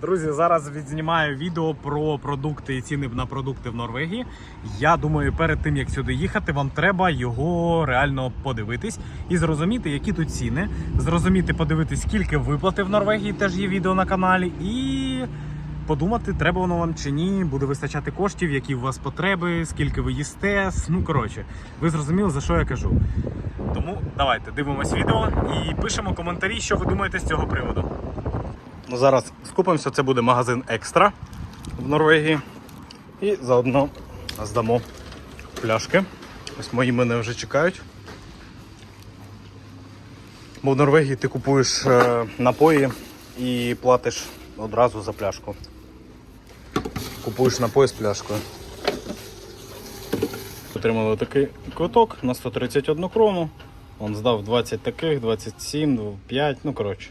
Друзі, зараз відзнімаю відео про продукти і ціни на продукти в Норвегії. Я думаю, перед тим як сюди їхати, вам треба його реально подивитись і зрозуміти, які тут ціни. Зрозуміти, подивитись, скільки виплати в Норвегії, теж є відео на каналі, і подумати, треба воно вам чи ні, буде вистачати коштів, які у вас потреби, скільки ви їсте. Ну коротше, ви зрозуміли за що я кажу. Тому давайте дивимось відео і пишемо коментарі, що ви думаєте з цього приводу. Ну, Зараз скупимося, це буде магазин Екстра в Норвегії. І заодно здамо пляшки. Ось мої мене вже чекають. Бо в Норвегії ти купуєш е, напої і платиш одразу за пляшку. Купуєш напої з пляшкою. Отримали такий квиток на 131 крону. Он здав 20 таких, 27, 5, ну коротше.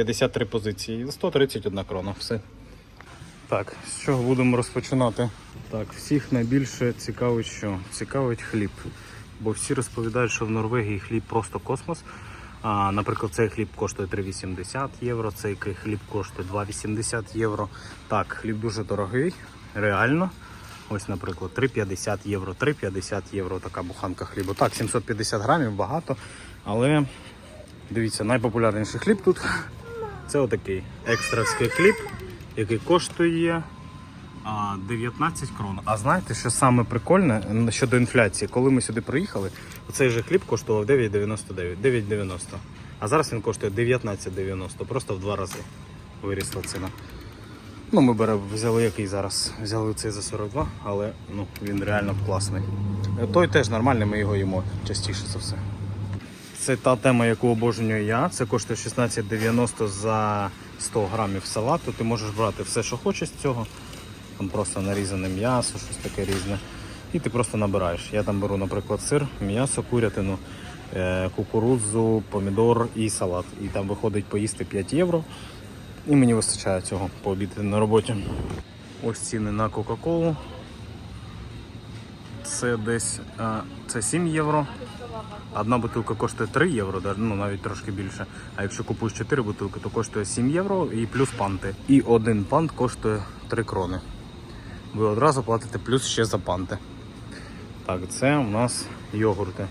53 позиції. 131 крона. Все. Так, з чого будемо розпочинати? Так, всіх найбільше цікавить що? Цікавить хліб. Бо всі розповідають, що в Норвегії хліб просто космос. А, наприклад, цей хліб коштує 3,80 євро, цей хліб коштує 2,80 євро. Так, хліб дуже дорогий, реально. Ось, наприклад, 3,50 євро, 3,50 євро така буханка хлібу. Так, 750 грамів багато, але дивіться, найпопулярніший хліб тут це отакий екстравський хліб, який коштує 19 крон. А знаєте, що саме прикольне щодо інфляції? Коли ми сюди приїхали, цей же хліб коштував 9,99, 9,90. А зараз він коштує 19,90, просто в два рази вирісла ціна. Ну, ми беремо, взяли який зараз. Взяли цей за 42, але ну, він реально класний. Той теж нормальний, ми його їмо частіше за все. Це та тема, яку обожнюю я. Це коштує 16,90 за 100 грамів салату. Ти можеш брати все, що хочеш з цього. Там просто нарізане м'ясо, щось таке різне. І ти просто набираєш. Я там беру, наприклад, сир, м'ясо, курятину, е, кукурудзу, помідор і салат. І там виходить поїсти 5 євро. І мені вистачає цього пообідати на роботі. Ось ціни на Кока-Колу. Це десь це 7 євро. Одна бутилка коштує 3 євро, ну навіть трошки більше. А якщо купуєш 4 бутилки, то коштує 7 євро і плюс панти. І один пант коштує 3 крони. Ви одразу платите плюс ще за панти. Так, це у нас йогурти.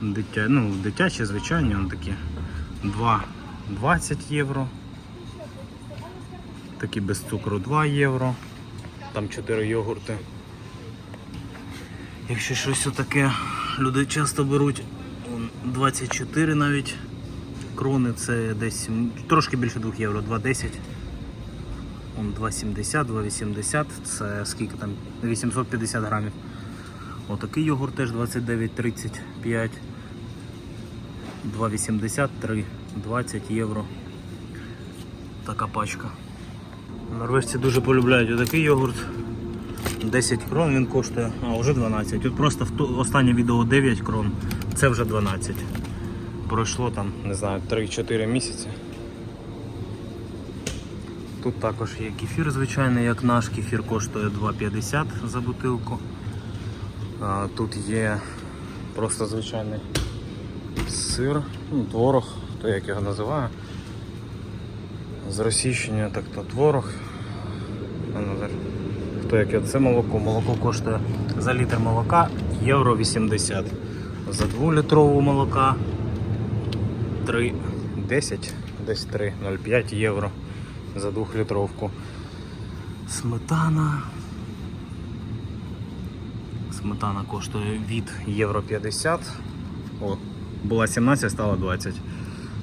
Дитя, ну, дитячі, звичайні, вони такі. 2,20 євро. Такі без цукру 2 євро. Там 4 йогурти. Якщо щось таке люди часто беруть 24 навіть крони, це десь трошки більше 2 євро, 2,10. 2,70, 2,80, це скільки там? 850 грамів. Отакий йогурт теж 29,35. 2,83, 20 євро. Така пачка. Норвежці дуже полюбляють отакий йогурт. 10 крон він коштує, а вже 12. От просто в останнє відео 9 крон, це вже 12. Пройшло там, не знаю, 3-4 місяці. Тут також є кефір звичайний, як наш. Кефір коштує 2,50 за бутилку. А, тут є просто звичайний сир, ну, творог, хто як його називає. З російщення, так то творог. А зараз. Хто яке це молоко? Молоко коштує за літр молока євро 80. За 2-літрову молока 3,10, десь 3,05 євро за 2-літровку. Сметана. Сметана коштує від євро 50. О, була 17, стала 20.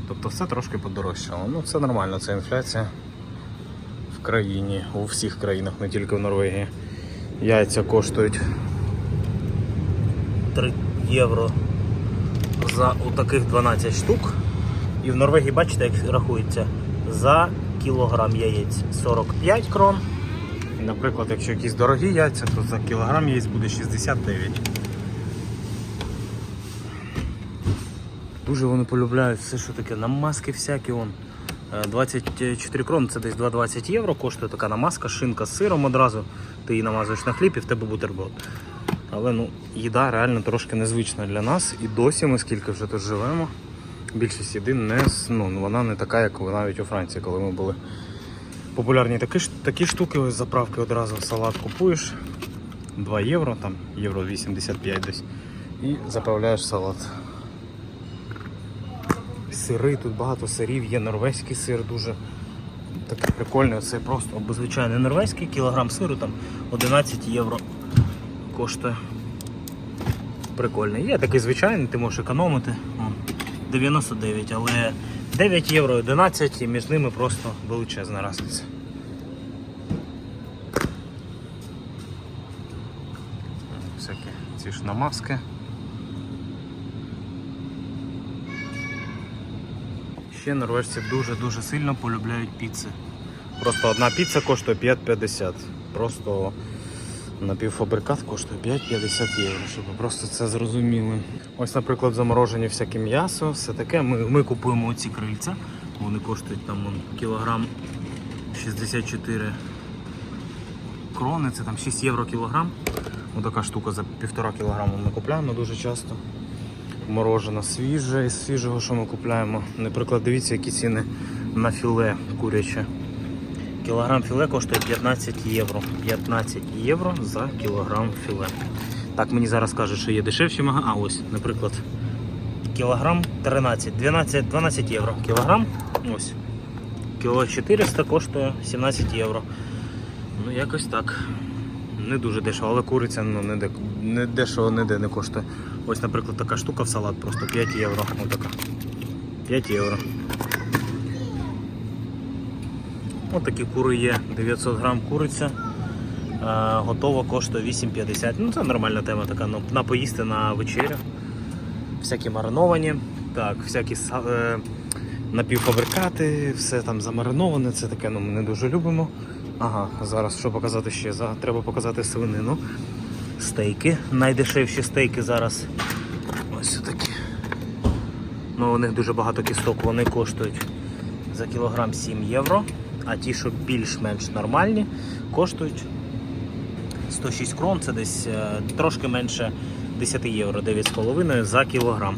Тобто все трошки подорожчало. Ну це нормально, це інфляція в країні, у всіх країнах, не тільки в Норвегії. Яйця коштують 3 євро за таких 12 штук. І в Норвегії, бачите, як рахується, за кілограм яєць 45 крон. Наприклад, якщо якісь дорогі яйця, то за кілограм яєць буде 69. Дуже вони полюбляють все, що таке намазки всякі. Вон. Е, 24 крон це десь 2,20 євро коштує така намазка, шинка з сиром одразу. Ти її намазуєш на хліб і в тебе бутерброд. Але ну, їда реально трошки незвична для нас. І досі ми скільки вже тут живемо. Більшість їди не, ну, вона не така, як навіть у Франції, коли ми були. Популярні такі, такі штуки, ось заправки одразу салат купуєш. 2 євро, там євро 85 десь. І заправляєш салат. Сири, тут багато сирів, є норвезький сир дуже такий прикольний. Це просто звичайний норвезький кілограм сиру там 11 євро коштує. Прикольний. Є такий звичайний, ти можеш економити. 99, але 9 євро 11 і між ними просто величезна різниця. Всякі ці ж намазки. Ще норвежці дуже-дуже сильно полюбляють піци. Просто одна піца коштує 5,50. Просто напівфабрикат коштує 5,50 євро, щоб ви просто це зрозуміли. Ось, наприклад, заморожені всяке м'ясо, все таке. Ми, ми купуємо оці крильця. Вони коштують там вон, кілограм 64 крони, це там 6 євро кілограм. Ось така штука за півтора кілограму ми купляємо дуже часто. Морожено свіже із свіжого, що ми купляємо. Наприклад, дивіться, які ціни на філе куряче. Кілограм філе коштує 15 євро. 15 євро за кілограм філе. Так, мені зараз кажуть, що є дешевші мага. А ось, наприклад, кілограм 13, 12, 12 євро. Кілограм ось. Кіло 400 коштує 17 євро. Ну, якось так. Не дуже дешево, але куриця ну, не, не дешево ніде не коштує. Ось, наприклад, така штука в салат просто 5 євро. Отака. 5 євро. Ось такі кури є. 900 грам куриця. Е, готова коштує 8,50. Ну це нормальна тема така. Ну, на поїсти на вечерю. Всякі мариновані. Так, всякі е, напівфабрикати, все там замариноване, це таке ну, ми не дуже любимо. Ага, зараз що показати ще? Треба показати свинину. Стейки. Найдешевші стейки зараз. Ось такі. Ну, у них дуже багато кісток, вони коштують за кілограм 7 євро. А ті, що більш-менш нормальні, коштують 106 крон, це десь е, трошки менше 10 євро, 9,5 за кілограм.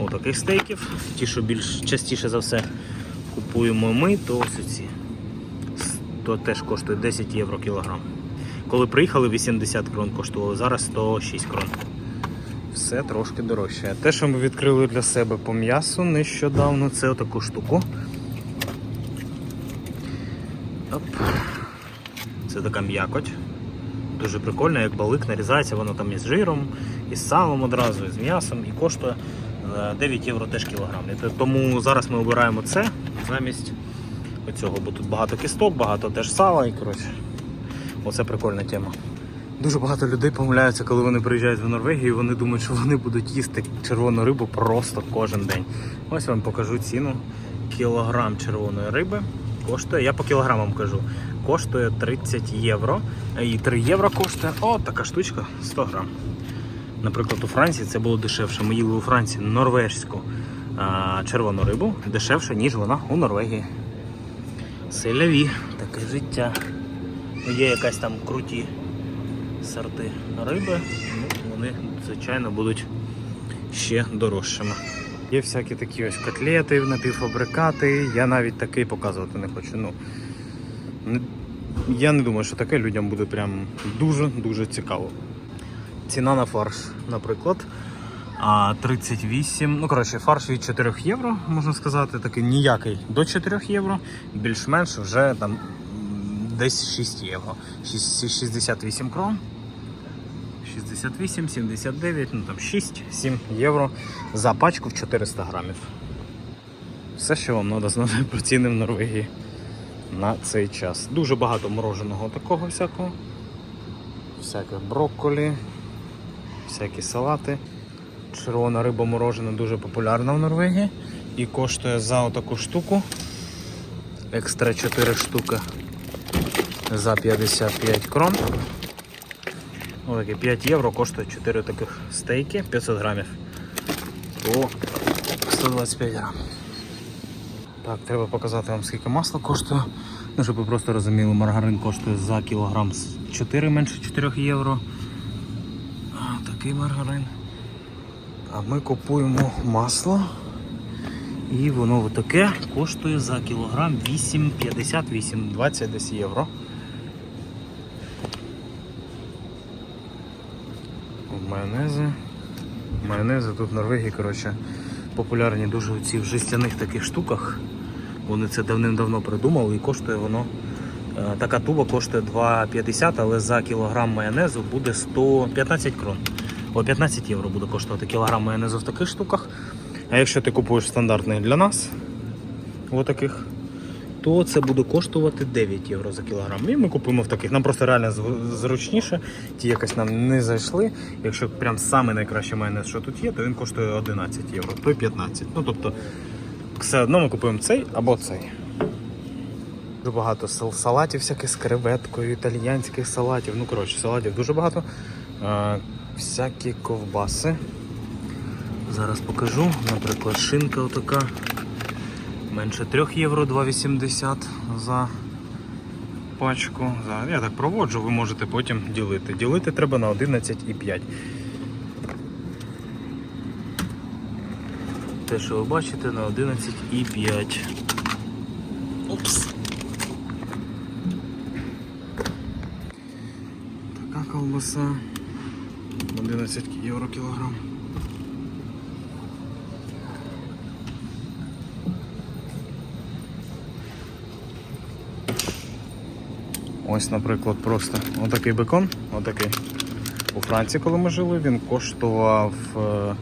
О, таких стейків. Ті, що більш частіше за все купуємо ми, то ось ці. То теж коштують 10 євро кілограм. Коли приїхали, 80 крон коштували, зараз 106 крон. Все трошки дорожче. Те, що ми відкрили для себе по м'ясу нещодавно, це отаку штуку. Оп. Це така м'якоть. Дуже прикольно, як балик нарізається, воно там із жиром, із салом одразу, і з м'ясом і коштує е, 9 євро теж кілограм. Тому зараз ми обираємо це замість оцього, бо тут багато кісток, багато теж сала і коротше. Оце прикольна тема. Дуже багато людей помиляються, коли вони приїжджають в Норвегію, вони думають, що вони будуть їсти червону рибу просто кожен день. Ось вам покажу ціну. Кілограм червоної риби коштує, я по кілограмам кажу, коштує 30 євро. І 3 євро коштує о, така штучка 100 грам. Наприклад, у Франції це було дешевше. Ми їли у Франції норвежську а, червону рибу дешевше, ніж вона у Норвегії. Селяві, таке життя. Є якась там круті сорти риби, ну, вони, звичайно, будуть ще дорожчими. Є всякі такі ось котлети, напівфабрикати. Я навіть такий показувати не хочу. Ну, я не думаю, що таке людям буде прям дуже-дуже цікаво. Ціна на фарш, наприклад. 38, ну коротше, фарш від 4 євро, можна сказати, такий ніякий до 4 євро, більш-менш вже там десь 6 євро. Шість- 68 крон. 68, 79, ну там 6-7 євро за пачку в 400 грамів. Все, що вам треба знати про ціни в Норвегії на цей час. Дуже багато мороженого такого всякого. Всяке брокколі, всякі салати. Червона риба морожена дуже популярна в Норвегії і коштує за отаку штуку. Екстра 4 штуки за 55 крон. Отакі 5 євро коштує 4 таких стейки 500 грамів по 125 грам. Так, треба показати вам скільки масла коштує. Ну, щоб ви просто розуміли, маргарин коштує за кілограм 4 менше 4 євро. А, такий маргарин. А ми купуємо масло І воно таке коштує за кілограм 8,50, 8,20 десь євро. Майонези. Майонези тут в Норвегії, коротше, популярні дуже ці в жестяних таких штуках. Вони це давним-давно придумали і коштує воно. е, Така туба коштує 2,50, але за кілограм майонезу буде 115 крон. О, 15 євро буде коштувати кілограм майонезу в таких штуках. А якщо ти купуєш стандартний для нас, отаких, то це буде коштувати 9 євро за кілограм. І ми купуємо в таких. Нам просто реально зручніше. Ті якось нам не зайшли. Якщо прям саме найкращий майонез, що тут є, то він коштує 11 євро, той 15. Ну тобто, все одно ми купуємо цей або цей. Дуже багато салатів всяких з креветкою, італіянських салатів. Ну, коротше, салатів дуже багато. А, всякі ковбаси. Зараз покажу. Наприклад, шинка отака. Менше 3 євро 2,80 за пачку. Я так проводжу, ви можете потім ділити. Ділити треба на 11,5. Те, що ви бачите, на 11,5. Упс. Така колбаса. 11 євро кілограм. Ось, наприклад, просто отакий бекон, отакий. У Франції, коли ми жили, він коштував е,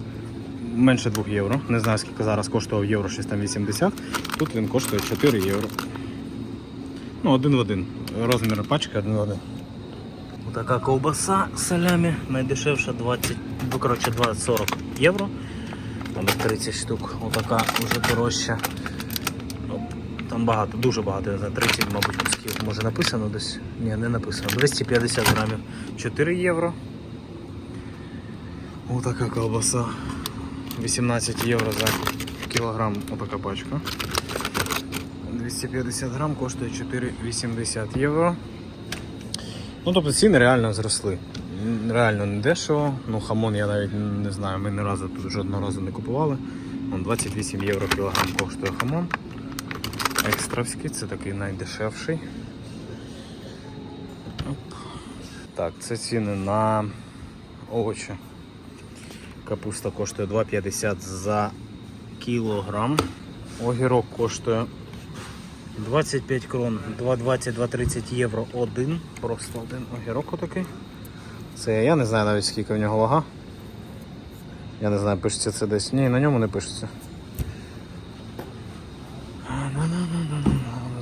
менше 2 євро. Не знаю, скільки зараз коштував євро 680. Тут він коштує 4 євро. Ну, один в один. Розмір пачки один в один. Така ковбаса з салями, найдешевша 20, ну, коротше, 20-40 євро. Там 30 штук. Отака вже дорожча. Там багато, дуже багато, я знаю, 30, мабуть, кусків. Може написано десь? Ні, не написано. 250 грамів 4 євро. Отака колбаса. 18 євро за кілограм. Отака пачка. 250 грам коштує 4,80 євро. Ну, тобто ціни реально зросли. Реально не дешево. Ну, хамон я навіть не знаю, ми ні разу тут жодного разу не купували. Вон 28 євро кілограм коштує хамон. Екстравський, це такий найдешевший. Так, це ціни на овочі. Капуста коштує 2,50 за кілограм. Огірок коштує 25 крон, 2,20-2,30 євро один. Просто один огірок отакий. Це я не знаю навіть скільки в нього вага. Я не знаю, пишеться це десь. Ні, на ньому не пишеться.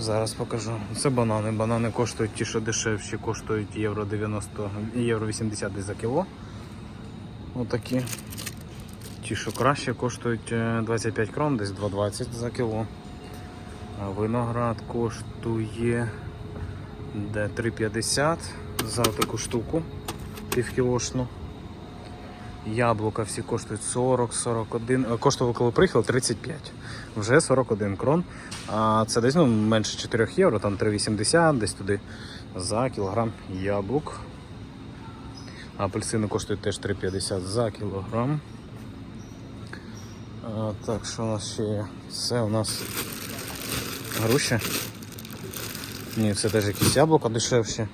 Зараз покажу. Це банани. Банани коштують ті, що дешевші, коштують євро 90, євро 80 десь за кіло. Отакі. Ті, що краще, коштують е, 25 крон, десь 2,20 за кіло. А Виноград коштує де 3,50 за таку штуку півкілошну. Яблука всі коштують 40, 41. е, Коштували, коли приїхали 35. Вже 41 крон. А це десь ну, менше 4 євро, там 3,80 десь туди за кілограм яблук. Апельсини коштують теж 3,50 за кілограм. А, так, що у нас ще є? Це у нас груші. Ні, це теж якісь яблука дешевші.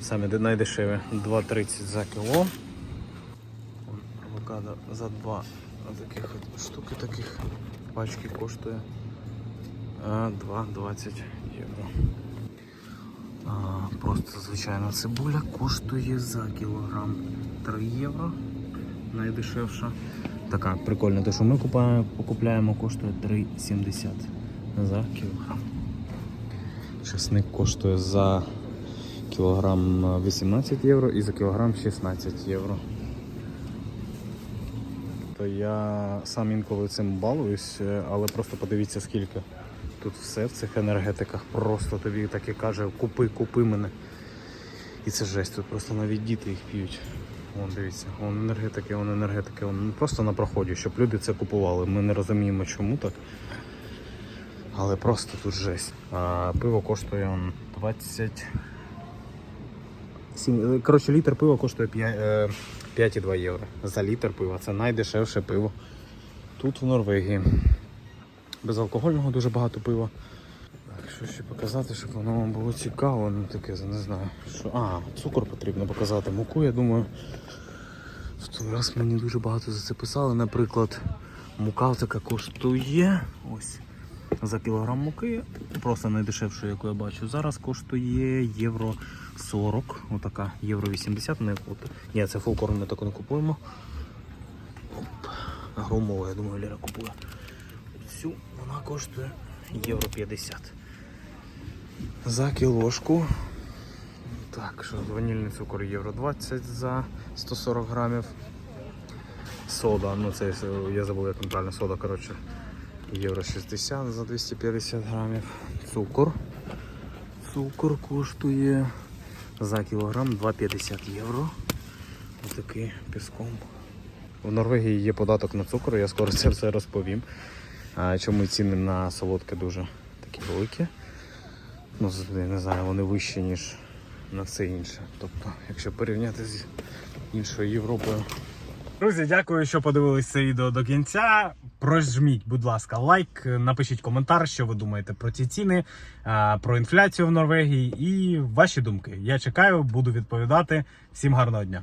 Самі найдешеві 2,30 за кіло. Авокадо за 2 таких штуки таких пачки коштує 2,20 євро. Просто звичайна цибуля коштує за кілограм 3 євро. Найдешевша. Така прикольна, те, що ми купаємо, покупляємо, коштує 3,70 за кілограм. Часник коштує за кілограм 18 євро і за кілограм 16 євро. То я сам інколи цим балуюсь, е, але просто подивіться скільки. Тут все в цих енергетиках просто тобі таке каже, купи, купи мене. І це жесть, тут просто навіть діти їх п'ють. Вон дивіться, вон енергетики, вон енергетики, вон просто на проході, щоб люди це купували. Ми не розуміємо, чому так. Але просто тут жесть. А пиво коштує 20. Сім- Коротше, літр пива коштує 5, е, 5,2 євро. За літр пива. Це найдешевше пиво. Тут в Норвегії. безалкогольного дуже багато пива. Так, що ще показати, щоб воно вам було цікаво, ну таке, не знаю. Що... А, цукор потрібно показати, муку, я думаю. В той раз мені дуже багато за це писали. Наприклад, мука така коштує ось за кілограм муки, просто найдешевше, яку я бачу. Зараз коштує євро 40, отака, євро 80, не от. Ні, це фулкорн ми таку не купуємо. Оп. Громова, я думаю, Ліра купує. Цю вона коштує євро 50. За кілошку. Так, що ванільний цукор євро 20 за 140 грамів. Сода, ну це я забув, як правильно сода, коротше. Євро 60 за 250 грамів. Цукор. Цукор коштує за кілограм 2,50 євро. Ось такий піском. В Норвегії є податок на цукор, я скоро це все розповім. Чому ціни на солодке дуже такі великі. Ну, не знаю, вони вищі, ніж на все інше. Тобто, якщо порівняти з іншою Європою. Друзі, дякую, що подивились це відео до кінця. Прожміть, будь ласка, лайк, напишіть коментар, що ви думаєте про ці ціни, про інфляцію в Норвегії і ваші думки. Я чекаю, буду відповідати. Всім гарного дня.